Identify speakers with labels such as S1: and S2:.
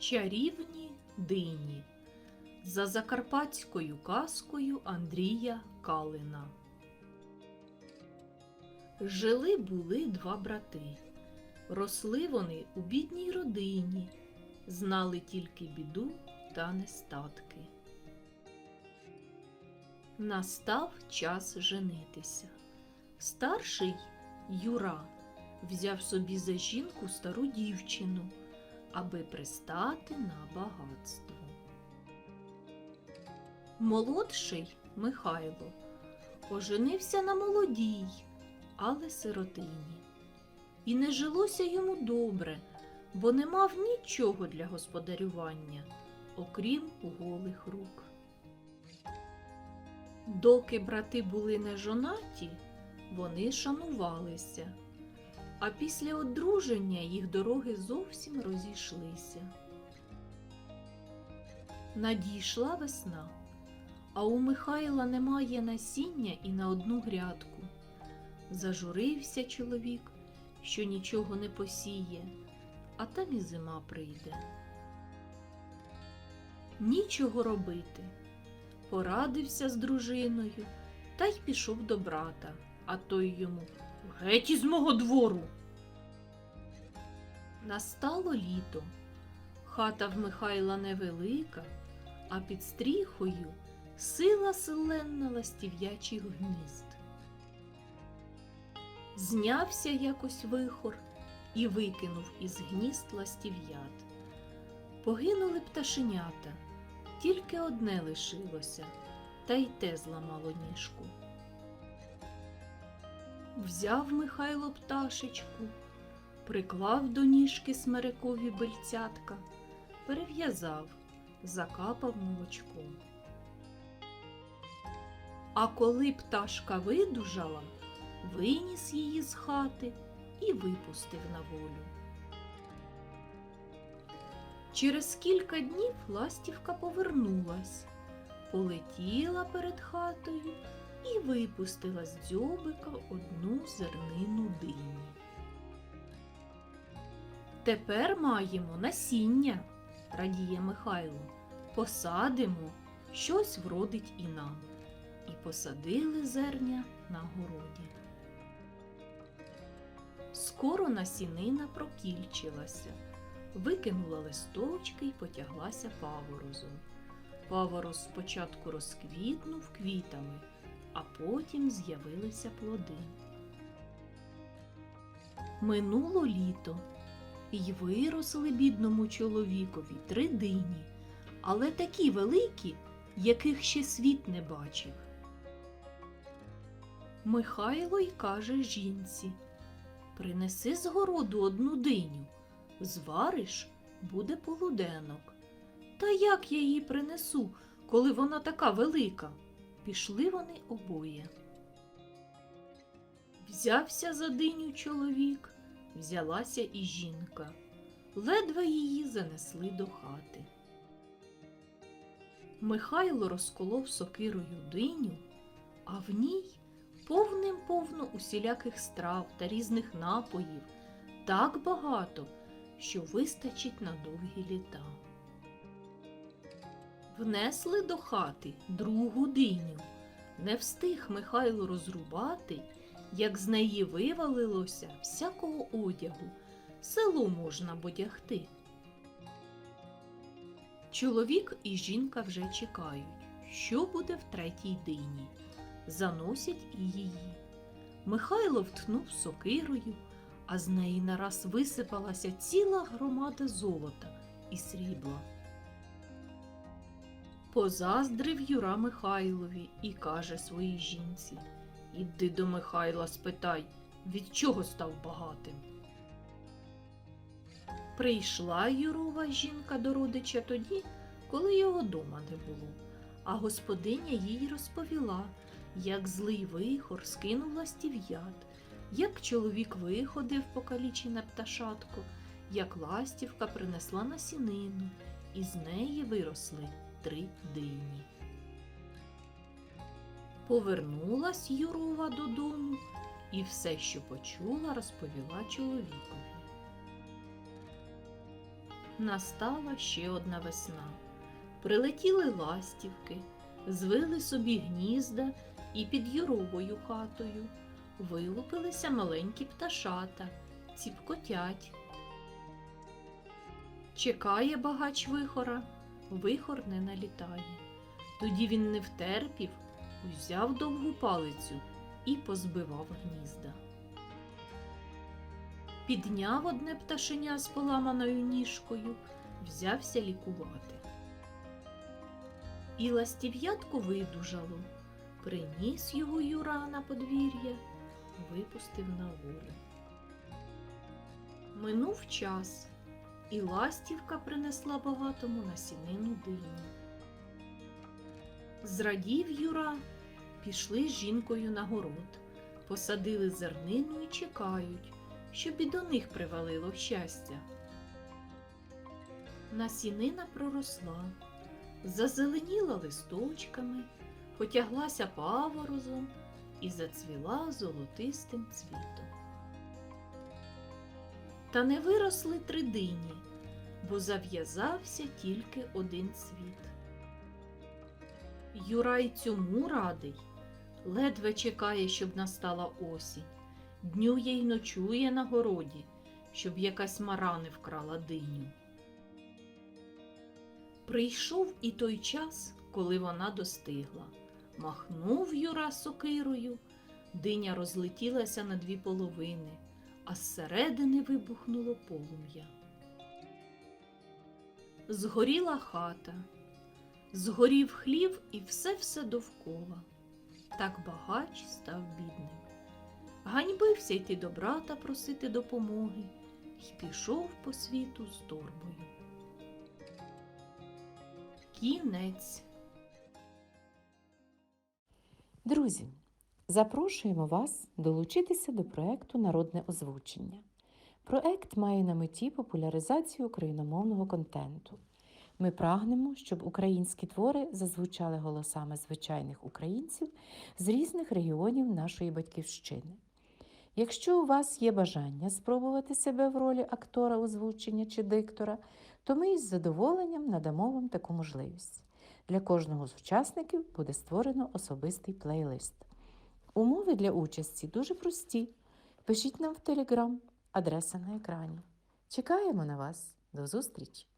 S1: Чарівні дині за закарпатською казкою Андрія Калина. Жили були два брати. Росли вони у бідній родині, знали тільки біду та нестатки. Настав час женитися. Старший Юра взяв собі за жінку стару дівчину, аби пристати на багатство. Молодший Михайло оженився на молодій, але сиротині. І не жилося йому добре, бо не мав нічого для господарювання, окрім голих рук. Доки брати були не жонаті, вони шанувалися, а після одруження їх дороги зовсім розійшлися. Надійшла весна, а у Михайла немає насіння і на одну грядку. Зажурився чоловік, що нічого не посіє, а там і зима прийде. Нічого робити. Порадився з дружиною та й пішов до брата, а той йому Геть із мого двору. Настало літо. Хата в Михайла невелика, а під стріхою сила селенна ластів'ячих гнізд. Знявся якось вихор і викинув із гнізд ластів'ят. Погинули пташенята, тільки одне лишилося, та й те зламало ніжку. Взяв Михайло пташечку, приклав до ніжки смирикові бельцятка, перев'язав, закапав молочком. А коли пташка видужала, виніс її з хати і випустив на волю. Через кілька днів ластівка повернулась, полетіла перед хатою і випустила з дзьобика одну зернину дині. Тепер маємо насіння, радіє Михайло. Посадимо, щось вродить і нам. І посадили зерня на городі. Скоро насінина прокільчилася, викинула листочки й потяглася паворозом. Павороз спочатку розквітнув квітами, а потім з'явилися плоди. Минуло літо, й виросли бідному чоловікові три дині, але такі великі, яких ще світ не бачив. Михайло й каже жінці Принеси з городу одну диню, звариш, буде полуденок. Та як я її принесу, коли вона така велика? Пішли вони обоє. Взявся за диню чоловік, взялася і жінка. Ледве її занесли до хати. Михайло розколов сокирою диню, а в ній повним повно усіляких страв та різних напоїв, так багато, що вистачить на довгі літа. Внесли до хати другу диню. Не встиг Михайло розрубати, як з неї вивалилося всякого одягу, село можна бодягти. Чоловік і жінка вже чекають, що буде в третій дині. Заносять і її. Михайло втнув сокирою, а з неї нараз висипалася ціла громада золота і срібла. Позаздрив Юра Михайлові і каже своїй жінці Іди до Михайла спитай, від чого став багатим. Прийшла Юрова жінка до родича тоді, коли його дома не було, а господиня їй розповіла, як злий вихор скинув ластів'ят, як чоловік виходив покалічене пташатко, як ластівка принесла насінину, і з неї виросли три дині. Повернулась Юрова додому і все, що почула, розповіла чоловікові. Настала ще одна весна. Прилетіли ластівки, звили собі гнізда і під юровою хатою вилупилися маленькі пташата, ціпкотять. Чекає багач вихора, вихор не налітає. Тоді він не втерпів, узяв довгу палицю і позбивав гнізда. Підняв одне пташеня з поламаною ніжкою, взявся лікувати. І ластів'ятко видужало, приніс його Юра на подвір'я, випустив на волю. Минув час, і ластівка принесла багатому насінину диню. Зрадів Юра, пішли з жінкою на город, посадили зернину і чекають, щоб і до них привалило щастя. Насінина проросла, зазеленіла листочками, потяглася паворозом і зацвіла золотистим цвітом. Та не виросли три дині, бо зав'язався тільки один цвіт. Юрай цьому радий, ледве чекає, щоб настала осінь, днює й ночує на городі, щоб якась мара не вкрала диню. Прийшов і той час, коли вона достигла. Махнув Юра сокирою, диня розлетілася на дві половини, а зсередини вибухнуло полум'я. Згоріла хата, згорів хлів і все-все довкола. Так багач став бідним. Ганьбився йти до брата просити допомоги і пішов по світу з торбою. Кінець.
S2: Друзі, запрошуємо вас долучитися до проекту Народне озвучення. Проект має на меті популяризацію україномовного контенту. Ми прагнемо, щоб українські твори зазвучали голосами звичайних українців з різних регіонів нашої батьківщини. Якщо у вас є бажання спробувати себе в ролі актора озвучення чи диктора, то ми із задоволенням надамо вам таку можливість. Для кожного з учасників буде створено особистий плейлист. Умови для участі дуже прості. Пишіть нам в Телеграм, адреса на екрані. Чекаємо на вас. До зустрічі!